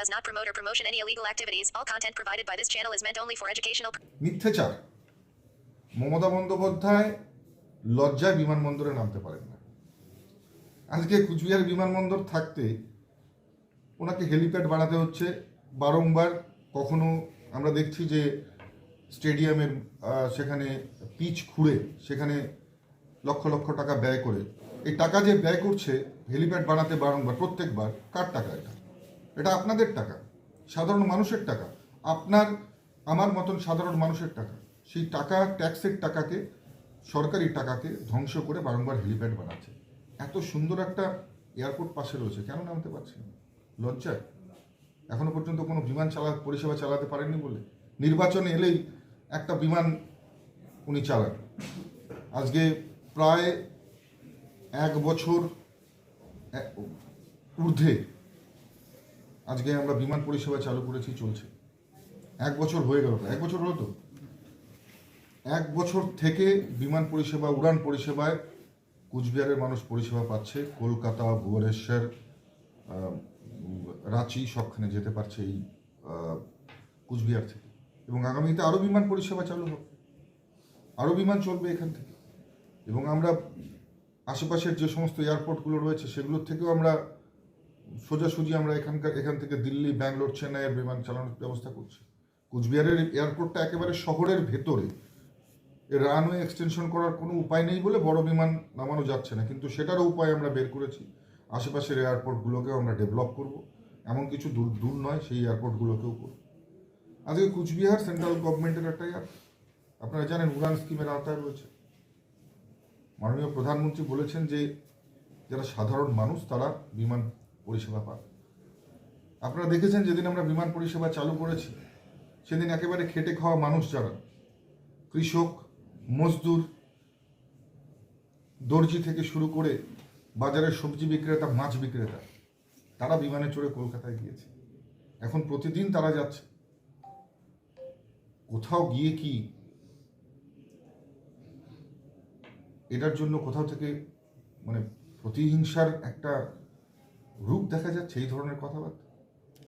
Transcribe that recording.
does not promote or promotion any illegal activities. All content provided by this channel is meant only for educational মিথ্যেচার Mamata Bandyopadhyay লজ্জায় বিমানবন্দরে নামতে পারেন না। আজকে কুচবিহার বিমানবন্দর থাকতে ওনাকে হেলিপ্যাড বাড়াতে হচ্ছে। বারংবার কখনো আমরা দেখছি যে স্টেডিয়ামের সেখানে পিচ খুঁড়ে, সেখানে লক্ষ লক্ষ টাকা ব্যয় করে। এই টাকা যে ব্যয় করছে, হেলিপ্যাড বানাতে বারংবার, প্রত্যেকবার, কার টাকা এটা? এটা আপনাদের টাকা, সাধারণ মানুষের টাকা। আপনার, আমার মতন সাধারণ মানুষের টাকা। সেই টাকা, ট্যাক্সের টাকাকে, সরকারি টাকাকে ধ্বংস করে বারংবার হেলিপ্যাড বানাচ্ছে। এত সুন্দর একটা এয়ারপোর্ট পাশে রয়েছে, কেন নামতে পারছেন না? লজ্জায় এখনও পর্যন্ত কোনো বিমান চালা, পরিষেবা চালাতে পারেননি বলে? নির্বাচন এলেই একটা বিমান উনি চালান। আজকে প্রায় এক বছর ঊর্ধ্বে আজকে আমরা বিমান পরিষেবা চালু করেছি, চলছে। এক বছর হয়ে গেল এক বছর হলো তো? এক বছর থেকে বিমান পরিষেবা, উড়ান পরিষেবায় কুচবিহারের মানুষ পরিষেবা পাচ্ছে। কলকাতা, ভুবনেশ্বর রাঁচি সবখানে যেতে পারছে এই কুচবিহার থেকে। এবং আগামীতে আরও বিমান পরিষেবা চালু হবে। আরও বিমান চলবে এখান থেকে। এবং আমরা আশেপাশের যে সমস্ত এয়ারপোর্টগুলো রয়েছে, সেগুলোর থেকেও আমরা সোজাসুজি আমরা এখানকার, এখান থেকে দিল্লি, ব্যাঙ্গালোর চেন্নাইয়ের বিমান চালানোর ব্যবস্থা করছি। কুচবিহারের এয়ারপোর্টটা একেবারে শহরের ভেতরে। রানওয়ে এক্সটেনশন করার কোনো উপায় নেই বলে বড় বিমান নামানো যাচ্ছে না। কিন্তু সেটারও উপায় আমরা বের করেছি। আশেপাশের এয়ারপোর্টগুলোকেও আমরা ডেভেলপ করব। এমন কিছু দূর দূর নয়, সেই এয়ারপোর্টগুলোকেও করব। আজকে কুচবিহার সেন্ট্রাল গভর্নমেন্টের একটা এয়ারপোর্ট আপনারা জানেন, উড়ান স্কিমের আওতায় রয়েছে। মাননীয় প্রধানমন্ত্রী বলেছেন যে, যারা সাধারণ মানুষ, তারা বিমান পরিষেবা পাবে। আপনারা দেখেছেন যেদিন আমরা বিমান পরিষেবা চালু করেছি, সেদিন একেবারে খেটে খাওয়া মানুষ যারা, কৃষক, মজদুর, দর্জি থেকে শুরু করে বাজারের সবজি বিক্রেতা, মাছ বিক্রেতা, তারা বিমানে চড়ে কলকাতায় গিয়েছে। এখন প্রতিদিন তারা যাচ্ছে। কোথাও গিয়ে কি এটার জন্য কোথাও থেকে মানে প্রতিহিংসার একটা রূপ দেখা যাচ্ছে এই ধরনের কথাবার্তা?